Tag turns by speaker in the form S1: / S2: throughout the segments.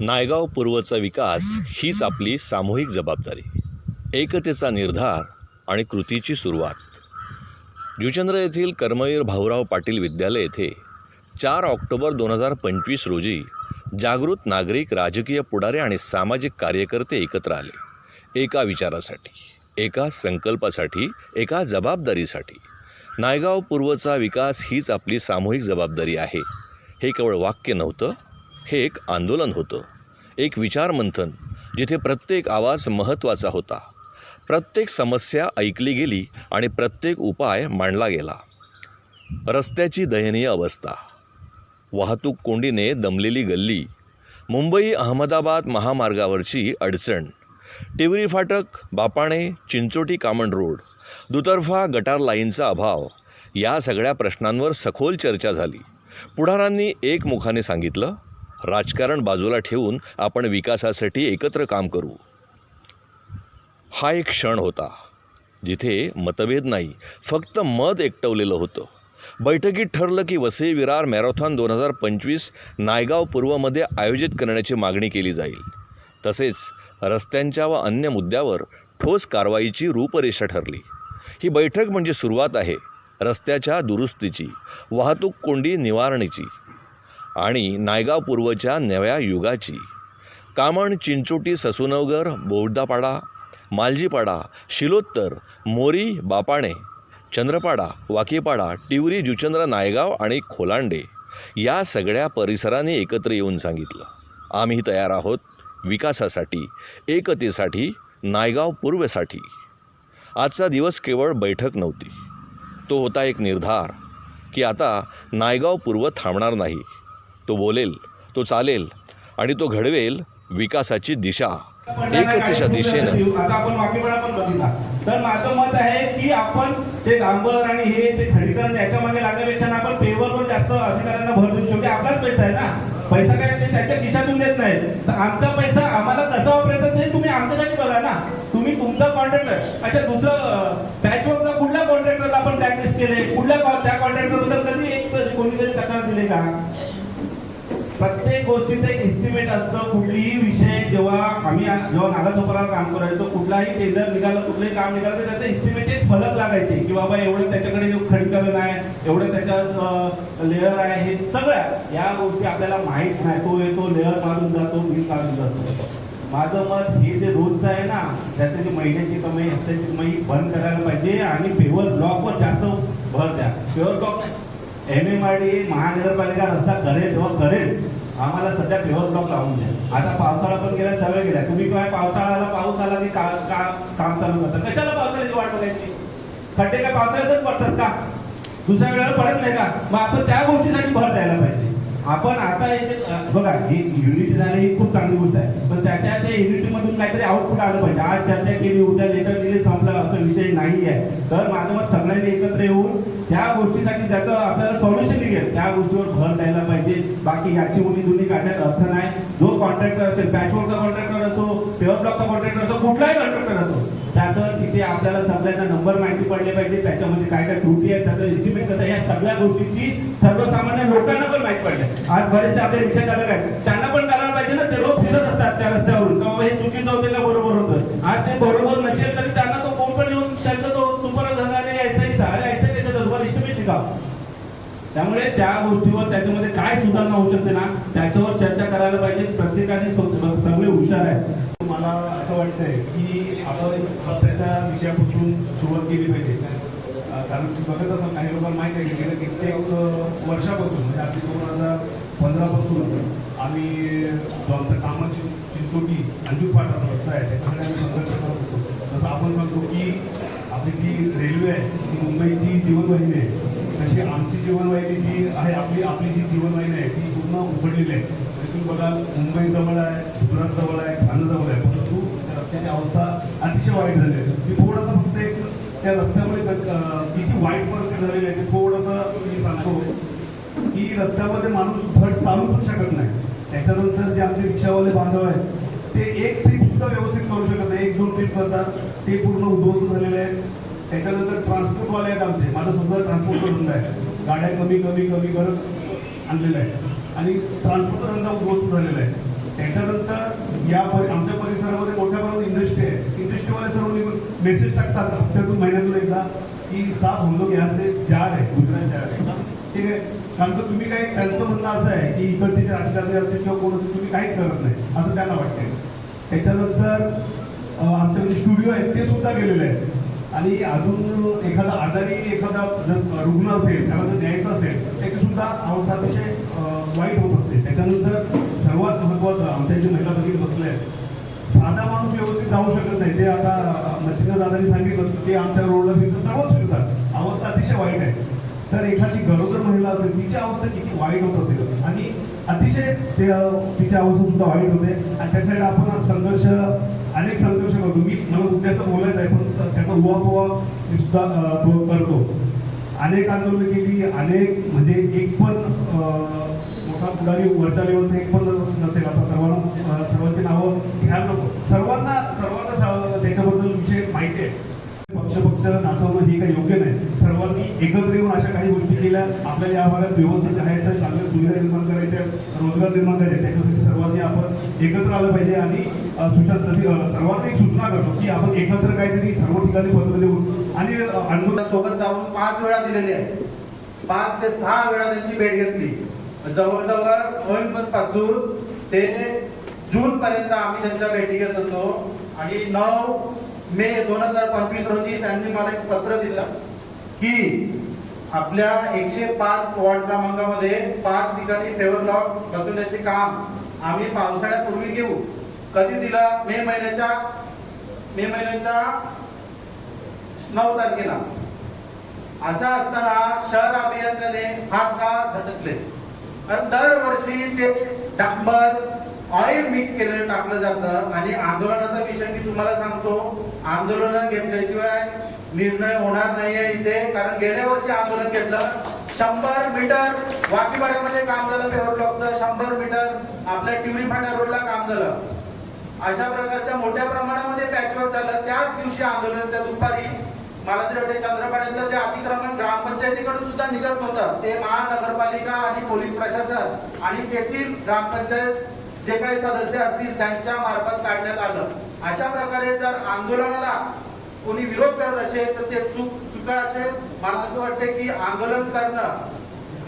S1: नायगाव पूर्वचा विकास हीच आपली सामूहिक जबाबदारी. एकतेचा निर्धार आणि कृतीची सुरुवात. जुचंद्र येथील कर्मवीर भाऊराव पाटील विद्यालय येथे चार ऑक्टोबर दोन हजार पंचवीस रोजी जागृत नागरिक राजकीय पुढारे आणि सामाजिक कार्यकर्ते एकत्र आले. एका विचारासाठी एका संकल्पासाठी एका जबाबदारीसाठी. नायगाव पूर्वचा विकास हीच आपली सामूहिक जबाबदारी आहे. हे केवळ वाक्य नव्हतं हे एक आंदोलन होतं. एक विचारमंथन जिथे प्रत्येक आवाज महत्त्वाचा होता. प्रत्येक समस्या ऐकली गेली आणि प्रत्येक उपाय मांडला गेला. रस्त्याची दयनीय अवस्था. वाहतूक कोंडीने दमलेली गल्ली. मुंबई अहमदाबाद महामार्गावरची अडचण. टिवरी फाटक बापाणे चिंचोटी कामण रोड दुतर्फा गटार लाईनचा अभाव. या सगळ्या प्रश्नांवर सखोल चर्चा झाली. पुढारांनी एकमुखाने सांगितलं राजकारण बाजूला ठेवून आपण विकासासाठी एकत्र काम करू. हा एक क्षण होता जिथे मतभेद नाही फक्त मत एकटवलेलं होतं. बैठकीत ठरलं की वसई विरार मॅरेथॉन दोन हजार पंचवीस नायगाव पूर्वमध्ये आयोजित करण्याची मागणी केली जाईल. तसेच रस्त्यांच्या व अन्य मुद्द्यावर ठोस कारवाईची रूपरेषा ठरली. ही बैठक म्हणजे सुरुवात आहे रस्त्याच्या दुरुस्तीची वाहतूक कोंडी निवारणीची. आणि नायगाव पूर्वच्या नव्या युगाची. कामण चिंचोटी ससुनवगर बोर्दापाडा मालजीपाडा शिलोत्तर मोरी बापाणे चंद्रपाडा वाकीपाडा टिवरी जुचंद्र नायगाव आणि खोलांडे या सगळ्या परिसरांनी एकत्र येऊन सांगितलं. आम्ही तयार आहोत विकासासाठी एकतेसाठी नायगाव पूर्वेसाठी. आजचा दिवस केवळ बैठक नव्हती. तो होता एक निर्धार की आता नायगाव पूर्व थांबणार नाही. तो बोलेल तो चालेल आणि तो घडवेल विकासाची दिशा. एकतेच्या दिशेनं.
S2: आता आपण पण बघितला. तर माझं मत आहे की आपण ते डांबर आणि हे ते खडीकरण याच्या मागे लागण्यापेक्षा आपण पेवरवर जास्त अधिकाऱ्यांना भर देऊ शकतो. आपलाच पैसा आहे ना? पैसा काय ते त्याच्या खिशातून देत नाही. तर आमचा पैसा आम्हाला कसा वापरायचा ते तुम्ही आमच्यासाठी बघा ना. तुम्ही तुमचा कॉन्ट्रॅक्टर अच्छा दुसरं पॅचवर्कचा कुठल्या कॉन्ट्रॅक्टरला आपण ब्लॅकलिस्ट केले कुठल्या त्या कॉन्ट्रॅक्टरबद्दल कधी एक कोणीतरी तक्रार दिली का? प्रत्येक गोष्टीचं एक एस्टिमेट असतं. कुठलीही विषय जेव्हा आम्ही जेव्हा नागाचोपरावर काम करायचो कुठलाही टेंडर निघालं कुठलंही काम निघालं तर त्याचं एस्टिमेट एक फलक लागायचे. की बाबा एवढं त्याच्याकडे जो आहे एवढं त्याच्यात लेअर आहे हे सगळ्या या गोष्टी आपल्याला माहीत नाही. तो येतो लेअर काढून जातो मी काढून जातो. माझं मत हे जे रोजचं आहे ना त्याचं जे महिन्याची कमाई हप्त्याची कमाई बंद करायला पाहिजे आणि पेवर ब्लॉकवर जास्त भर द्या. पेवर ब्लॉक नाही. एम एम आर डी महानगरपालिका रस्ता करेल तेव्हा करेल. आम्हाला सध्या पेवर ब्लॉक लावून द्या. आता पावसाळा पण गेला सगळं गेला. तुम्ही काय पावसाळ्याला पाऊस आला की का का- काम चालू करता? कशाला पावसाळ्याची वाट बघायची? खड्डे काय पावसाळ्यातच पडतात का? दुसऱ्या वेळेला पडत नाही का? मग आपण त्या गोष्टीसाठी भर द्यायला पाहिजे. आपण आता हे बघा ही युनिटी झाली ही खूप चांगली गोष्ट आहे. पण त्याच्या त्या युनिटी मधून काहीतरी आउटपुट आलं पाहिजे. आज चर्चा केली उद्या लेटर दिली संपलं असं विषय नाही आहे. तर माझं मत सगळ्यांनी एकत्र येऊन त्या गोष्टीसाठी ज्याचं आपल्याला सोल्युशन निघेल त्या गोष्टीवर भर द्यायला पाहिजे. बाकी याची उणी दुनी काढण्यात अर्थ नाही. जो कॉन्ट्रॅक्टर असेल पॅचवर्कचा कॉन्ट्रॅक्टर असो पेअर ब्लॉकचा कॉन्ट्रॅक्टर असो कुठलाही कॉन्ट्रॅक्टर असो त्याचं तिथे आपल्याला सगळ्यांना नंबर माहिती पडले पाहिजे त्याच्यामध्ये काय काय त्रुटी आहे त्याचं एस्टिमेट कसं या सगळ्या गोष्टीची सर्वसामान्य लोकांना पण माहिती पडले. आज बरेचसे आपले रिक्षा चालक आहेत त्यांना पण करायला पाहिजे ना ते लोक फिरत असतात त्या रस्त्यावरून. किंवा हे चुकीचं होते का बरोबर होतं? आज ते बरोबर नसेल तरी त्यांना तो कोण पण येऊन त्यांचा तो सुपर झाला यायचा झाला यायचा त्याच्या बरोबर एस्टिमेट का? त्यामुळे त्या गोष्टीवर त्याच्यामध्ये काय सुधारणा होऊ शकते ना त्याच्यावर चर्चा करायला पाहिजे प्रत्येकाने सगळे हुशार आहे
S3: मला असं वाटतंय की आपण रस्त्याच्या विषयापासून सुरुवात केली पाहिजे अं, कारण बघत असाल काही लोकांना माहिती आहे की गेल्या कित्येक वर्षापासून म्हणजे आधी दोन हजार पंधरापासून आम्ही जो आमचा कामाची चिंचोटी अंजूर फाटाचा रस्ता आहे त्याच्याकडे आम्ही संघर्ष करत होतो. जसं आपण सांगतो की आपली जी रेल्वे आहे ती मुंबईची जीवनवाहिनी आहे तशी आमची जीवनवाहिनी जी आहे आपली आपली जी जीवनवाहिनी आहे ती पूर्ण उघडलेली आहे. तुम्ही बघाल मुंबई जवळ आहे गुजरात जवळ आहे ठाणे जवळ आहे परंतु रस्त्याची अवस्था अतिशय वाईट झाली आहे. मी थोडासा फक्त एक त्या रस्त्यामुळे किती वाईट परिस्थिती झालेली आहे ते थोडंसं मी सांगतो. की रस्त्यामध्ये माणूस भट चालू पण शकत नाही. त्याच्यानंतर जे आमचे रिक्षावाले बांधव आहेत ते एक ट्रिप सुद्धा व्यवस्थित करू शकत नाही. एक दोन ट्रिप करतात. ते पूर्ण उद्ध्वस्त झालेले आहेत. त्याच्यानंतर ट्रान्सपोर्टवाले आहेत आमचे. माझा सुद्धा ट्रान्सपोर्टचा धंदा आहे. गाड्या कमी कमी कमी करत आणलेलं आहे. आणि ट्रान्सपोर्टचा धंदा उद्ध्वस्त झालेला आहे. त्याच्यानंतर या परि आमच्या परिसरामध्ये मोठ्या प्रमाणात इंडस्ट्री आहे. इंडस्ट्रीवाले सर्व मेसेज टाकतात हप्त्यातून महिन्यातून एकदा की सात हम लोग यहाँ से जा रहे हैं गुजरात जा रहे हैं? ठीक आहे. कारण का तुम्ही काही त्यांचं म्हणणं असं आहे की इकडचे जे राजकारणी असतील किंवा कोण असेल तुम्ही काहीच करत नाही. असं त्यांना वाटतंय. त्याच्यानंतर आमच्याकडे स्टुडिओ आहेत ते सुद्धा गेलेले आहेत. आणि अजून एखादा आजारी एखादा जर रुग्ण असेल त्याला जर द्यायचं असेल त्याची सुद्धा अवस्था अतिशय वाईट होत असते. त्याच्यानंतर सर्वात महत्त्वाचं आमच्या जे महिला साधा माणूस व्यवस्थित जाऊ शकत नाही. ते आता मच्छिंद्र दादांनी सांगितलं ते आमच्या रोडला फिरतं सर्वच फिरतात. अवस्था अतिशय वाईट आहे. तर एखादी गरोदर महिला असेल तिची अवस्था किती वाईट होत असेल? आणि अतिशय ते तिची अवस्था सुद्धा वाईट होते. आणि त्यासाठी आपण संघर्ष अनेक संघर्ष करतो. मी मला उद्याचं बोलायचं आहे पण त्याचा उहापोहा मी सुद्धा करतो. अनेक आंदोलन केली अनेक म्हणजे एक पण मोठा पुढारी वरच्या लेवलचा एक पण नसेल. आता सर्वांना सर्वांची नावं ह्या नको. सर्वांना सर्वांना त्याच्याबद्दल विषय माहिती आहे. पक्ष पक्ष नाचवणं हे काही योग्य नाही. सर्वांनी एकत्र येऊन अशा काही गोष्टी केल्या. आपल्याला या भागात व्यवस्थित राहायचं चांगल्या सुविधा निर्माण करायच्या रोजगार निर्माण करायचे. त्याच्यासाठी सर्वांनी आपण एकत्र आलं पाहिजे आणि सुशांत सर्वांनी सर्वांना एक सूचना करतो की आपण एकत्र काहीतरी सर्व ठिकाणी पत्र देऊन आणि अं, आंदोलन
S4: सोबत जाऊन पाच वेळा दिलेली आहे. पाच ते सहा वेळा त्यांची भेट घेतली. जवळजवळ नोव्हेंबरपासून ते जून पर्यंत आम्ही त्यांच्या भेटी घेत होतो. आणि नऊ मे दोन हजार पंचवीस रोजी त्यांनी मला एक पत्र दिलं की आपल्या एकशे पाच वॉर्ड क्रमांकामध्ये पाच ठिकाणी फेवर लॉक बसवण्याचे काम आम्ही पावसाळ्यापूर्वी घेऊ. कधी दिलं? मे महिन्याच्या मे महिन्याच्या नऊ तारखेला. असं असताना शहर अभियंत्याने हात का झटकले. कारण दरवर्षी ते डांबर ऑइल मिक्स केलेलं टाकलं जातं आणि आंदोलनाचा विषय मी तुम्हाला सांगतो. आंदोलन घेतल्याशिवाय निर्णय होणार नाहीये इथे. कारण गेल्या वर्षी आंदोलन घेतलं. शंभर मीटर वाकीवाड्यामध्ये काम झालं पेवर ब्लॉकचं शंभर मीटर आपल्या टिवरी फाटा रोडला काम झालं. अशा प्रकारच्या मोठ्या प्रमाणामध्ये पॅचवर्क झालं. त्याच दिवशी आंदोलनाच्या दुपारी मला तरी वाटते चंद्रपाड्याचं जे अतिक्रमण ग्रामपंचायतीकडून सुद्धा निघत नव्हतं. ते महानगरपालिका आणि पोलीस प्रशासन आणि तेथील ग्रामपंचायत जे काही सदस्य असतील त्यांच्या मार्फत काढण्यात आलं. अशा प्रकारे जर आंदोलनाला कोणी विरोध करत असेल तर ते चूक चुका असेल. मला असं वाटतं की आंदोलन करणं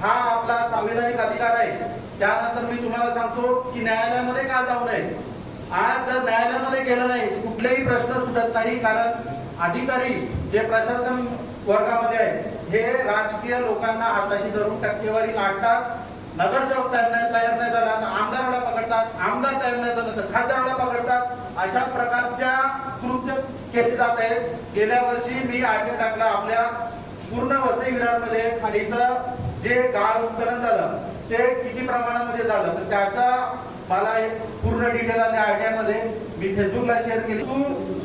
S4: हा आपला संविधानिक अधिकार आहे. त्यानंतर मी तुम्हाला सांगतो की न्यायालयामध्ये का जाऊ नये? आज जर न्यायालयामध्ये गेलं नाही कुठलेही प्रश्न सुटत नाही. कारण अधिकारी जे प्रशासन वर्गामध्ये आहे हे राजकीय लोकांना हाताशी धरून टक्केवारी लाटतात नगरसेवक तयार नाही तयार नाही झाला तर आमदाराला पकडतात आमदार तयार नाही झाला तर खासदाराला पकडतात. अशा प्रकारच्या कृत्य केले जात आहे गेल्या वर्षी मी आढळून टाकला आपल्या पूर्ण वसई विरारमध्ये खाडीचं जे गाळ उत्खनन झालं ते किती प्रमाणामध्ये झालं तर त्याचा मला एक पूर्ण डिटेल आल्या आयडियामध्ये मी फेसबुकला शेअर केली. तू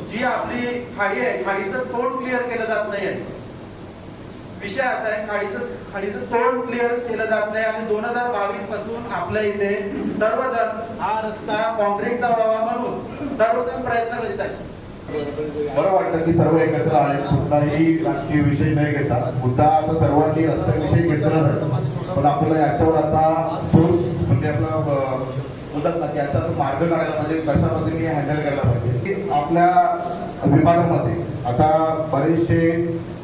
S4: जी आपली खाडी आहे खाडीचं तोंड क्लिअर केलं जात नाहीये. विषय असा आहे खाडीचं खाडीचं तोंड क्लिअर केलं जात नाही आणि दोन हजार बावीसपासून आपल्या इथे सर्वजण हा रस्ता कॉन्क्रीटचा व्हावा म्हणून सर्वजण प्रयत्न करीत आहेत.
S5: बरं वाटतं की सर्व एकत्र आले कुठलाही राजकीय विषय नाही घेता. मुद्दा आता सर्वांनी रस्त्याविषयी घेतला नाही पण आपल्याला याच्यावर आता सोर्स म्हणजे आपला अं, ना याचा मार्ग काढायला पाहिजे कशा पद्धतीने हँडल करायला पाहिजे. की आपल्या विभागामध्ये आता बरेचसे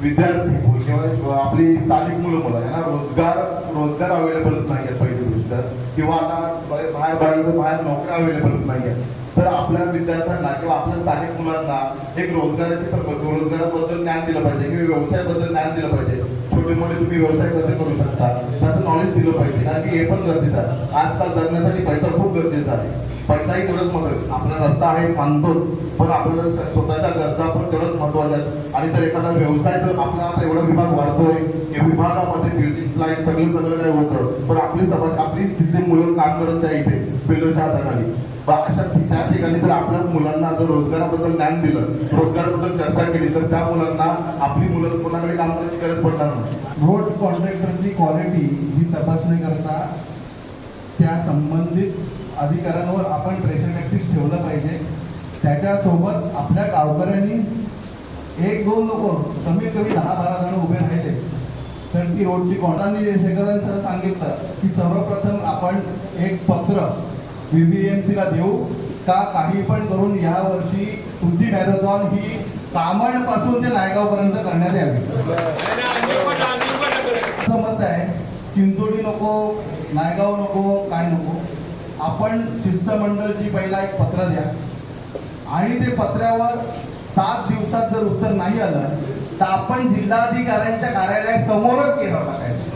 S5: विद्यार्थी हो, किंवा आपली स्थानिक मुलं मुलं यांना रोजगार रोजगार अवेलेबलच नाही आहेत पहिली गोष्ट किंवा आता बाहेर बाहेर बाहेर नोकऱ्या अवेलेबलच नाही आहेत. तर आपल्या विद्यार्थ्यांना किंवा आपल्या स्थानिक मुलांना एक रोजगाराची संबंध रोजगाराबद्दल ज्ञान दिलं पाहिजे किंवा व्यवसायाबद्दल ज्ञान दिलं पाहिजे. कुटुंबीमध्ये तुम्ही व्यवसाय कसे करू शकता? त्याचं नॉलेज दिलं पाहिजे. कारण की हे पण गरजेचं आहे. आजकाल जगण्यासाठी पैसा खूप गरजेचा आहे. पैसाही तेवढंच महत्वाचं आपला रस्ता आहे मानतोच. पण आपल्याला स्वतःच्या गरजा पण तेवढंच महत्त्वाच्या आहेत. आणि जर एखादा व्यवसाय जर आपला आता एवढा विभाग वाढतोय या विभागामध्ये बिल्डिंग लाईन सगळं सगळं काय होतं पण आपली समाज आपली तिथली मुलं काम करत नाही इथे बिल्डरच्या हाताखाली. अशा त्या ठिकाणी जर आपल्या मुलांना जर रोजगाराबद्दल ज्ञान दिलं रोजगाराबद्दल चर्चा केली तर त्या मुलांना आपली मुलं कोणाकडे काम करण्याची गरज पडणार नाही.
S3: रोड कॉन्ट्रॅक्टरची क्वालिटी ही तपासणी करता त्या संबंधित अधिकाऱ्यांवर आपण प्रेशर प्रॅक्टिस ठेवलं पाहिजे. त्याच्यासोबत आपल्या गावकऱ्यांनी एक दोन लोक कमीत कमी दहा बारा जण उभे राहिले. तर ती रोडची कोणाने शेखरांनी सांगितलं की सर्वप्रथम आपण एक पत्र
S6: ला देऊ का काही पण करून या वर्षी तुमची मॅरेथॉन ही कामणपासून ते नायगाव पर्यंत करण्यात यावी. असं मत आहे चिंचोडी नको नायगाव नको काय नको. आपण शिष्टमंडळची पहिला एक पत्र द्या. आणि ते पत्रावर सात दिवसात जर उत्तर नाही आलं तर आपण जिल्हाधिकाऱ्यांच्या कार्यालयासमोरच घेणार टाकायचं.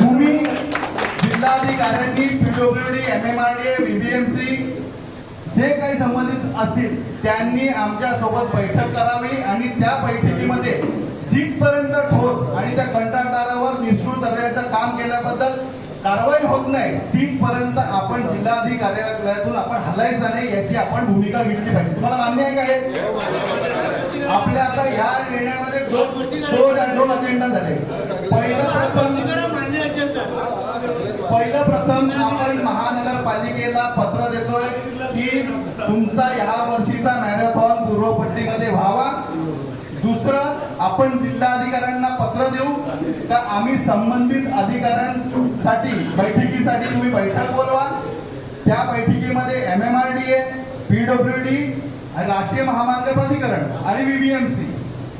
S6: तुम्ही जिल्हाधिकाऱ्यांनी PWD M M R D BBMC जे काही संबंधित असतील त्यांनी आमच्यासोबत बैठक करावी आणि त्या बैठकीमध्ये जिथपर्यंत ठोस आणि त्या कंत्राटदारावर निष्ठूर दर्जाचं काम केल्याबद्दल कारवाई होत नाही तिथपर्यंत आपण जिल्हाधिकारी कार्यालयातून आपण हलायचं नाही याची आपण भूमिका घेतली पाहिजे. तुम्हाला मान्य आहे का आपल्या आता ह्या निर्णयामध्ये दोन दोन दोन अजेंडा झाले. पहिला प्रथम पहिलं प्रथम आपण महानगरपालिकेला पत्र देतोय की तुमचा ह्या वर्षीचा मॅरेथॉन पूर्वपट्टीमध्ये व्हावा. दुसरं आपण जिल्हाधिकाऱ्यांना पत्र देऊ. का आम्ही संबंधित अधिकाऱ्यांसाठी बैठकीसाठी तुम्ही बैठक बोलवा. त्या बैठकीमध्ये M M R D A PW D आणि राष्ट्रीय महामार्ग प्राधिकरण आणि बीबीएमसी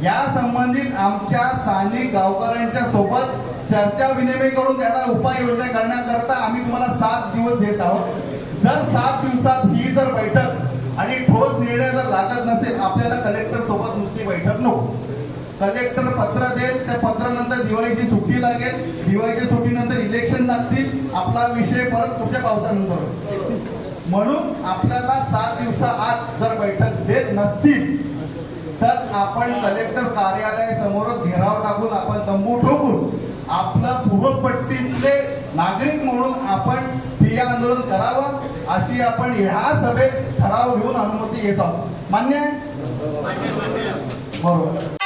S6: या संबंधित आमच्या स्थानिक गावकऱ्यांच्या सोबत चर्चा विनिमय करून त्याला उपाययोजना करण्याकरता आम्ही तुम्हाला सात दिवस देत आहोत. जर सात दिवसात ही जर बैठक आणि ठोस निर्णय जर लागत नसेल आपल्याला कलेक्टर सोबत नुसती बैठक नको. कलेक्टर पत्र देईल त्या पत्रानंतर दिवाळीची सुट्टी लागेल. दिवाळीच्या सुट्टीनंतर इलेक्शन लागतील. आपला विषय परत पुढच्या पावसानंतर म्हणून आपल्याला सात दिवसाआत जर बैठक देत नसतील तर आपण कलेक्टर कार्यालयासमोरच घेराव टाकून आपण तंबू ठोकू. आपलं पूर्वपट्टीतले नागरिक म्हणून आपण ठिय्या आंदोलन करावं अशी आपण ह्या सभेत ठराव घेऊन अनुमती घेत. आहोत मान्य आहे बरोबर.